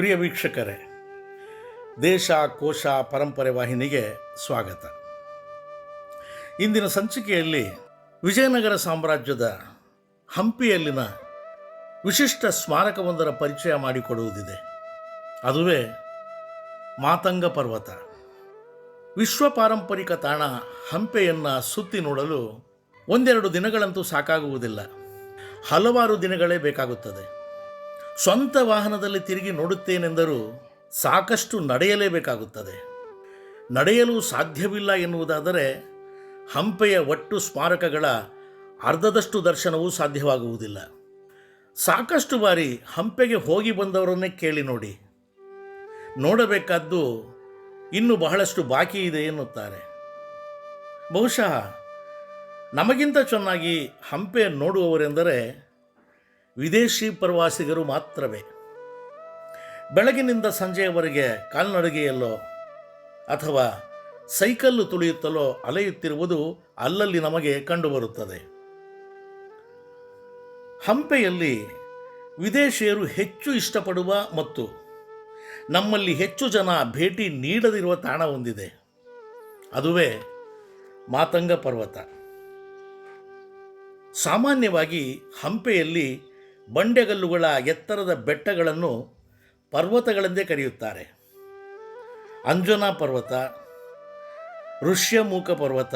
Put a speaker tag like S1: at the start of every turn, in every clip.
S1: ಪ್ರಿಯ ವೀಕ್ಷಕರೇ, ದೇಶ, ಕೋಶ, ಪರಂಪರೆ ವಾಹಿನಿಗೆ ಸ್ವಾಗತ. ಇಂದಿನ ಸಂಚಿಕೆಯಲ್ಲಿ ವಿಜಯನಗರ ಸಾಮ್ರಾಜ್ಯದ ಹಂಪಿಯಲ್ಲಿನ ವಿಶಿಷ್ಟ ಸ್ಮಾರಕವೊಂದರ ಪರಿಚಯ ಮಾಡಿಕೊಡುವುದಿದೆ. ಅದುವೇ ಮಾತಂಗ ಪರ್ವತ. ವಿಶ್ವ ಪಾರಂಪರಿಕ ತಾಣ ಹಂಪೆಯನ್ನು ಸುತ್ತಿ ನೋಡಲು ಒಂದೆರಡು ದಿನಗಳಂತೂ ಸಾಕಾಗುವುದಿಲ್ಲ. ಹಲವಾರು ದಿನಗಳೇ ಬೇಕಾಗುತ್ತದೆ. ಸ್ವಂತ ವಾಹನದಲ್ಲಿ ತಿರುಗಿ ನೋಡುತ್ತೇನೆಂದರೂ ಸಾಕಷ್ಟು ನಡೆಯಲೇಬೇಕಾಗುತ್ತದೆ. ನಡೆಯಲು ಸಾಧ್ಯವಿಲ್ಲ ಎನ್ನುವುದಾದರೆ ಹಂಪೆಯ ಒಟ್ಟು ಸ್ಮಾರಕಗಳ ಅರ್ಧದಷ್ಟು ದರ್ಶನವೂ ಸಾಧ್ಯವಾಗುವುದಿಲ್ಲ. ಸಾಕಷ್ಟು ಬಾರಿ ಹಂಪೆಗೆ ಹೋಗಿ ಬಂದವರನ್ನೇ ಕೇಳಿ ನೋಡಿ. ನೋಡಬೇಕಾದ್ದು ಇನ್ನು ಬಹಳಷ್ಟು ಬಾಕಿ ಇದೆ ಎನ್ನುತ್ತಾರೆ. ಬಹುಶಃ ನಮಗಿಂತ ಚೆನ್ನಾಗಿ ಹಂಪೆ ನೋಡುವವರೆಂದರೆ ವಿದೇಶಿ ಪ್ರವಾಸಿಗರು ಮಾತ್ರವೇ. ಬೆಳಗಿನಿಂದ ಸಂಜೆಯವರೆಗೆ ಕಾಲ್ನಡಿಗೆಯಲ್ಲೋ ಅಥವಾ ಸೈಕಲ್ಲು ತುಳಿಯುತ್ತಲೋ ಅಲೆಯುತ್ತಿರುವುದು ಅಲ್ಲಲ್ಲಿ ನಮಗೆ ಕಂಡುಬರುತ್ತದೆ. ಹಂಪೆಯಲ್ಲಿ ವಿದೇಶಿಯರು ಹೆಚ್ಚು ಇಷ್ಟಪಡುವ ಮತ್ತು ನಮ್ಮಲ್ಲಿ ಹೆಚ್ಚು ಜನ ಭೇಟಿ ನೀಡದಿರುವ ತಾಣ ಹೊಂದಿದೆ ಅದುವೇ ಮಾತಂಗ ಪರ್ವತ. ಸಾಮಾನ್ಯವಾಗಿ ಹಂಪೆಯಲ್ಲಿ ಬಂಡೆಗಲ್ಲುಗಳ ಎತ್ತರದ ಬೆಟ್ಟಗಳನ್ನು ಪರ್ವತಗಳೆಂದೇ ಕರೆಯುತ್ತಾರೆ. ಅಂಜನಾ ಪರ್ವತ ಋಷ್ಯಮೂಕ ಪರ್ವತ,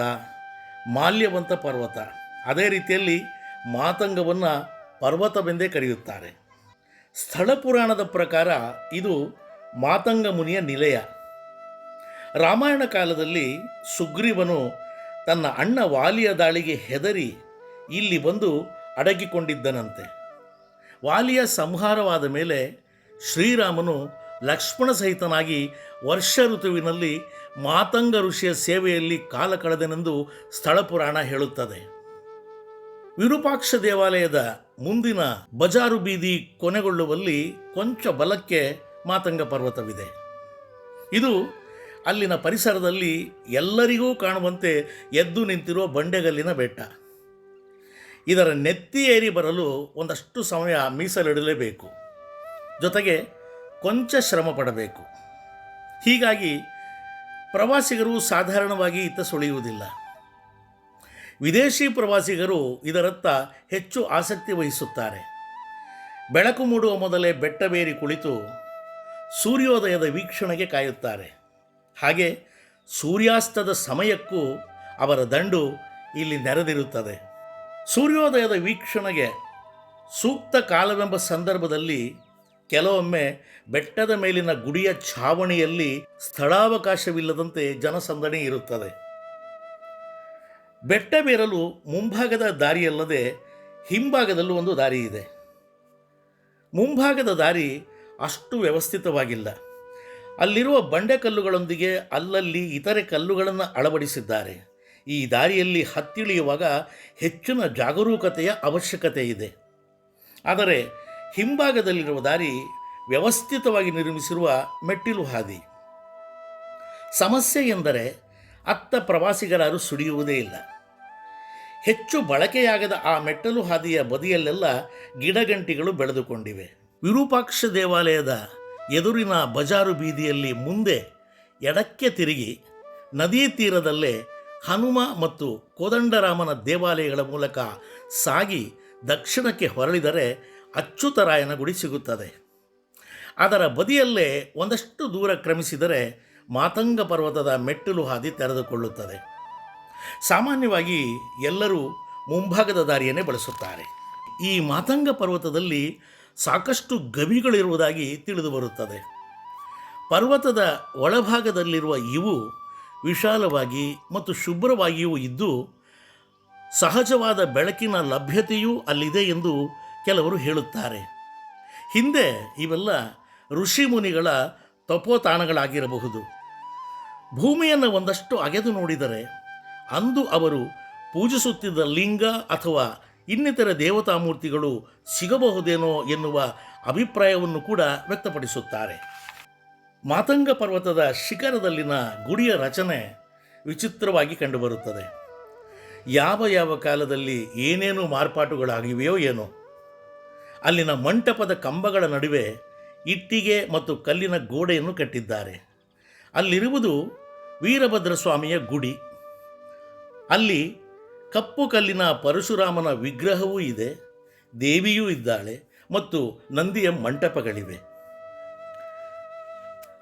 S1: ಮಾಲ್ಯವಂತ ಪರ್ವತ. ಅದೇ ರೀತಿಯಲ್ಲಿ ಮಾತಂಗವನ್ನು ಪರ್ವತವೆಂದೇ ಕರೆಯುತ್ತಾರೆ. ಸ್ಥಳ ಪುರಾಣದ ಪ್ರಕಾರ ಇದು ಮಾತಂಗ ಮುನಿಯ ನಿಲಯ. ರಾಮಾಯಣ ಕಾಲದಲ್ಲಿ ಸುಗ್ರೀವನು ತನ್ನ ಅಣ್ಣ ವಾಲಿಯ ದಾಳಿಗೆ ಹೆದರಿ ಇಲ್ಲಿ ಬಂದು ಅಡಗಿಕೊಂಡಿದ್ದನಂತೆ. ವಾಲಿಯ ಸಂಹಾರವಾದ ಮೇಲೆ ಶ್ರೀರಾಮನು ಲಕ್ಷ್ಮಣ ಸಹಿತನಾಗಿ ವರ್ಷ ಋತುವಿನಲ್ಲಿ ಮಾತಂಗ ಋಷಿಯ ಸೇವೆಯಲ್ಲಿ ಕಾಲ ಕಳೆದನೆಂದು ಸ್ಥಳ ಪುರಾಣ ಹೇಳುತ್ತದೆ. ವಿರೂಪಾಕ್ಷ ದೇವಾಲಯದ ಮುಂದಿನ ಬಜಾರು ಬೀದಿ ಕೊನೆಗೊಳ್ಳುವಲ್ಲಿ ಕೊಂಚ ಬಲಕ್ಕೆ ಮಾತಂಗ ಪರ್ವತವಿದೆ. ಇದು ಅಲ್ಲಿನ ಪರಿಸರದಲ್ಲಿ ಎಲ್ಲರಿಗೂ ಕಾಣುವಂತೆ ಎದ್ದು ನಿಂತಿರುವ ಬಂಡೆಗಲ್ಲಿನ ಬೆಟ್ಟ. ಇದರ ನೆತ್ತಿ ಏರಿ ಬರಲು ಒಂದಷ್ಟು ಸಮಯ ಮೀಸಲಿಡಲೇಬೇಕು. ಜೊತೆಗೆ ಕೊಂಚ ಶ್ರಮ ಪಡಬೇಕು. ಹೀಗಾಗಿ ಪ್ರವಾಸಿಗರು ಸಾಧಾರಣವಾಗಿ ಇತ್ತ ಸುಳಿಯುವುದಿಲ್ಲ. ವಿದೇಶಿ ಪ್ರವಾಸಿಗರು ಇದರತ್ತ ಹೆಚ್ಚು ಆಸಕ್ತಿ ವಹಿಸುತ್ತಾರೆ. ಬೆಳಕು ಮೂಡುವ ಮೊದಲೇ ಬೆಟ್ಟಬೇರಿ ಕುಳಿತು ಸೂರ್ಯೋದಯದ ವೀಕ್ಷಣೆಗೆ ಕಾಯುತ್ತಾರೆ. ಹಾಗೆ ಸೂರ್ಯಾಸ್ತದ ಸಮಯಕ್ಕೂ ಅವರ ದಂಡು ಇಲ್ಲಿ ನೆರೆದಿರುತ್ತದೆ. ಸೂರ್ಯೋದಯದ ವೀಕ್ಷಣೆಗೆ ಸೂಕ್ತ ಕಾಲವೆಂಬ ಸಂದರ್ಭದಲ್ಲಿ ಕೆಲವೊಮ್ಮೆ ಬೆಟ್ಟದ ಮೇಲಿನ ಗುಡಿಯ ಛಾವಣಿಯಲ್ಲಿ ಸ್ಥಳಾವಕಾಶವಿಲ್ಲದಂತೆ ಜನಸಂದಣಿ ಇರುತ್ತದೆ. ಬೆಟ್ಟ ಬೇರಲು ಮುಂಭಾಗದ ದಾರಿಯಲ್ಲದೆ ಹಿಂಭಾಗದಲ್ಲೂ ಒಂದು ದಾರಿ ಇದೆ. ಮುಂಭಾಗದ ದಾರಿ ಅಷ್ಟು ವ್ಯವಸ್ಥಿತವಾಗಿಲ್ಲ. ಅಲ್ಲಿರುವ ಬಂಡೆ ಕಲ್ಲುಗಳೊಂದಿಗೆ ಅಲ್ಲಲ್ಲಿ ಇತರೆ ಕಲ್ಲುಗಳನ್ನು ಅಳವಡಿಸಿದ್ದಾರೆ. ಈ ದಾರಿಯಲ್ಲಿ ಹತ್ತಿಳಿಯುವಾಗ ಹೆಚ್ಚಿನ ಜಾಗರೂಕತೆಯ ಅವಶ್ಯಕತೆ ಇದೆ. ಆದರೆ ಹಿಂಭಾಗದಲ್ಲಿರುವ ದಾರಿ ವ್ಯವಸ್ಥಿತವಾಗಿ ನಿರ್ಮಿಸಿರುವ ಮೆಟ್ಟಿಲು ಹಾದಿ. ಸಮಸ್ಯೆ ಎಂದರೆ ಅತ್ತ ಪ್ರವಾಸಿಗರಾರು ಸುಡಿಯುವುದೇ ಇಲ್ಲ. ಹೆಚ್ಚು ಬಳಕೆಯಾಗದ ಆ ಮೆಟ್ಟಲು ಹಾದಿಯ ಬದಿಯಲ್ಲೆಲ್ಲ ಗಿಡಗಂಟಿಗಳು ಬೆಳೆದುಕೊಂಡಿವೆ. ವಿರೂಪಾಕ್ಷ ದೇವಾಲಯದ ಎದುರಿನ ಬಜಾರು ಬೀದಿಯಲ್ಲಿ ಮುಂದೆ ಎಡಕ್ಕೆ ತಿರುಗಿ ನದಿ ತೀರದಲ್ಲೇ ಹನುಮ ಮತ್ತು ಕೋದಂಡರಾಮನ ದೇವಾಲಯಗಳ ಮೂಲಕ ಸಾಗಿ ದಕ್ಷಿಣಕ್ಕೆ ಹೊರಳಿದರೆ ಅಚ್ಯುತರಾಯನ ಗುಡಿ ಸಿಗುತ್ತದೆ. ಅದರ ಬದಿಯಲ್ಲೇ ಒಂದಷ್ಟು ದೂರ ಕ್ರಮಿಸಿದರೆ ಮಾತಂಗ ಪರ್ವತದ ಮೆಟ್ಟಿಲು ಹಾದಿ ತೆರೆದುಕೊಳ್ಳುತ್ತದೆ. ಸಾಮಾನ್ಯವಾಗಿ ಎಲ್ಲರೂ ಮುಂಭಾಗದ ದಾರಿಯನ್ನೇ ಬಳಸುತ್ತಾರೆ. ಈ ಮಾತಂಗ ಪರ್ವತದಲ್ಲಿ ಸಾಕಷ್ಟು ಗವಿಗಳಿರುವುದಾಗಿ ತಿಳಿದುಬರುತ್ತದೆ ಪರ್ವತದ ಒಳಭಾಗದಲ್ಲಿರುವ ಇವು ವಿಶಾಲವಾಗಿ ಮತ್ತು ಶುಭ್ರವಾಗಿಯೂ ಇದ್ದು, ಸಹಜವಾದ ಬೆಳಕಿನ ಲಭ್ಯತೆಯೂ ಅಲ್ಲಿದೆ ಎಂದು ಕೆಲವರು ಹೇಳುತ್ತಾರೆ. ಹಿಂದೆ ಇವೆಲ್ಲ ಋಷಿಮುನಿಗಳ ತಪೋತಾಣಗಳಾಗಿರಬಹುದು. ಭೂಮಿಯನ್ನು ಒಂದಷ್ಟು ಅಗೆದು ನೋಡಿದರೆ, ಅಂದು ಅವರು ಪೂಜಿಸುತ್ತಿದ್ದ ಲಿಂಗ ಅಥವಾ ಇನ್ನಿತರ ದೇವತಾಮೂರ್ತಿಗಳು ಸಿಗಬಹುದೇನೋ ಎನ್ನುವ ಅಭಿಪ್ರಾಯವನ್ನು ಕೂಡ ವ್ಯಕ್ತಪಡಿಸುತ್ತಾರೆ. ಮಾತಂಗ ಪರ್ವತದ ಶಿಖರದಲ್ಲಿನ ಗುಡಿಯ ರಚನೆ ವಿಚಿತ್ರವಾಗಿ ಕಂಡುಬರುತ್ತದೆ. ಯಾವ ಯಾವ ಕಾಲದಲ್ಲಿ ಏನೇನು ಮಾರ್ಪಾಟುಗಳಾಗಿವೆಯೋ ಏನೋ. ಅಲ್ಲಿನ ಮಂಟಪದ ಕಂಬಗಳ ನಡುವೆ ಇಟ್ಟಿಗೆ ಮತ್ತು ಕಲ್ಲಿನ ಗೋಡೆಯನ್ನು ಕಟ್ಟಿದ್ದಾರೆ. ಅಲ್ಲಿರುವುದು ವೀರಭದ್ರ ಸ್ವಾಮಿಯ ಗುಡಿ. ಅಲ್ಲಿ ಕಪ್ಪು ಕಲ್ಲಿನ ಪರಶುರಾಮನ ವಿಗ್ರಹವೂ ಇದೆ. ದೇವಿಯೂ ಇದ್ದಾಳೆ ಮತ್ತು ನಂದಿಯ ಮಂಟಪಗಳಿವೆ.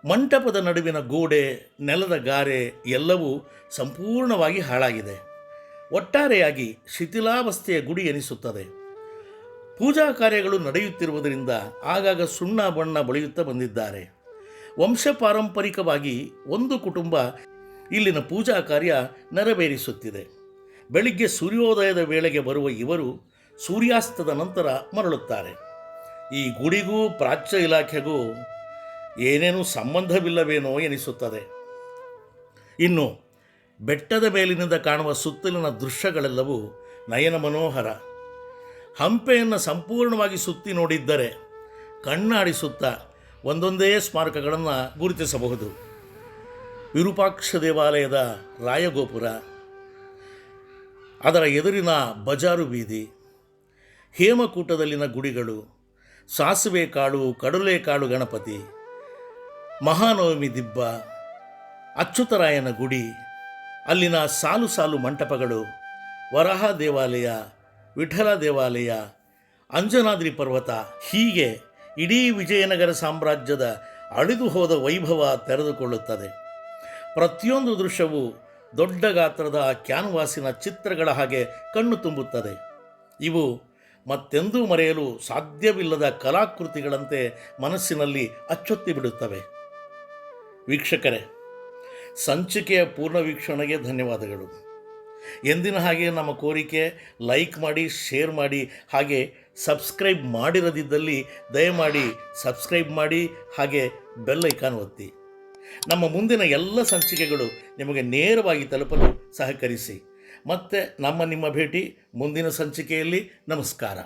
S1: ಮಂಟಪದ ನಡುವಿನ ಗೋಡೆ, ನೆಲದ ಗಾರೆ ಎಲ್ಲವೂ ಸಂಪೂರ್ಣವಾಗಿ ಹಾಳಾಗಿದೆ. ಒಟ್ಟಾರೆಯಾಗಿ ಶಿಥಿಲಾವಸ್ಥೆಯ ಗುಡಿ ಎನಿಸುತ್ತದೆ. ಪೂಜಾ ಕಾರ್ಯಗಳು ನಡೆಯುತ್ತಿರುವುದರಿಂದ ಆಗಾಗ ಸುಣ್ಣ ಬಣ್ಣ ಬಳಿಯುತ್ತಾ ಬಂದಿದ್ದಾರೆ. ವಂಶ ಪಾರಂಪರಿಕವಾಗಿ ಒಂದು ಕುಟುಂಬ ಇಲ್ಲಿನ ಪೂಜಾ ಕಾರ್ಯ ನೆರವೇರಿಸುತ್ತಿದೆ. ಬೆಳಿಗ್ಗೆ ಸೂರ್ಯೋದಯದ ವೇಳೆಗೆ ಬರುವ ಇವರು ಸೂರ್ಯಾಸ್ತದ ನಂತರ ಮರಳುತ್ತಾರೆ. ಈ ಗುಡಿಗೂ ಪ್ರಾಚ್ಯ ಇಲಾಖೆಗೂ ಏನೇನೂ ಸಂಬಂಧವಿಲ್ಲವೇನೋ ಎನಿಸುತ್ತದೆ. ಇನ್ನು, ಬೆಟ್ಟದ ಮೇಲಿನಿಂದ ಕಾಣುವ ಸುತ್ತಲಿನ ದೃಶ್ಯಗಳೆಲ್ಲವೂ ನಯನ ಮನೋಹರ. ಹಂಪೆಯನ್ನು ಸಂಪೂರ್ಣವಾಗಿ ಸುತ್ತಿ ನೋಡಿದ್ದರೆ ಕಣ್ಣಾಡಿಸುತ್ತಾ ಒಂದೊಂದೇ ಸ್ಮಾರಕಗಳನ್ನು ಗುರುತಿಸಬಹುದು. ವಿರೂಪಾಕ್ಷ ದೇವಾಲಯದ ರಾಯಗೋಪುರ, ಅದರ ಎದುರಿನ ಬಜಾರು ಬೀದಿ, ಹೇಮಕೂಟದಲ್ಲಿನ ಗುಡಿಗಳು, ಸಾಸಿವೆ ಕಾಳು ಕಡಲೆಕಾಳು ಗಣಪತಿ ಮಹಾನವಮಿ ದಿಬ್ಬ, ಅಚ್ಯುತರಾಯನ ಗುಡಿ, ಅಲ್ಲಿನ ಸಾಲು ಸಾಲು ಮಂಟಪಗಳು, ವರಹ ದೇವಾಲಯ, ವಿಠಲ ದೇವಾಲಯ, ಅಂಜನಾದ್ರಿ ಪರ್ವತ, ಹೀಗೆ ಇಡೀ ವಿಜಯನಗರ ಸಾಮ್ರಾಜ್ಯದ ಅಳಿದು ಹೋದ ವೈಭವ ತೆರೆದುಕೊಳ್ಳುತ್ತದೆ. ಪ್ರತಿಯೊಂದು ದೃಶ್ಯವು ದೊಡ್ಡ ಗಾತ್ರದ ಕ್ಯಾನ್ವಾಸಿನ ಚಿತ್ರಗಳ ಹಾಗೆ ಕಣ್ಣು ತುಂಬುತ್ತದೆ. ಇವು ಮತ್ತೆಂದೂ ಮರೆಯಲು ಸಾಧ್ಯವಿಲ್ಲದ ಕಲಾಕೃತಿಗಳಂತೆ ಮನಸ್ಸಿನಲ್ಲಿ ಅಚ್ಚೊತ್ತಿ ಬಿಡುತ್ತವೆ. ವೀಕ್ಷಕರೇ, ಸಂಚಿಕೆಯ ಪೂರ್ಣ ವೀಕ್ಷಣೆಗೆ ಧನ್ಯವಾದಗಳು. ಎಂದಿನ ಹಾಗೆ ನಮ್ಮ ಕೋರಿಕೆ, ಲೈಕ್ ಮಾಡಿ, ಶೇರ್ ಮಾಡಿ, ಹಾಗೆ ಸಬ್ಸ್ಕ್ರೈಬ್ ಮಾಡಿರದಿದ್ದಲ್ಲಿ ದಯಮಾಡಿ ಸಬ್ಸ್ಕ್ರೈಬ್ ಮಾಡಿ, ಹಾಗೆ ಬೆಲ್ ಐಕಾನ್ ಒತ್ತಿ. ನಮ್ಮ ಮುಂದಿನ ಎಲ್ಲ ಸಂಚಿಕೆಗಳು ನಿಮಗೆ ನೇರವಾಗಿ ತಲುಪಲು ಸಹಕರಿಸಿ. ಮತ್ತೆ ನಮ್ಮ ನಿಮ್ಮ ಭೇಟಿ ಮುಂದಿನ ಸಂಚಿಕೆಯಲ್ಲಿ. ನಮಸ್ಕಾರ.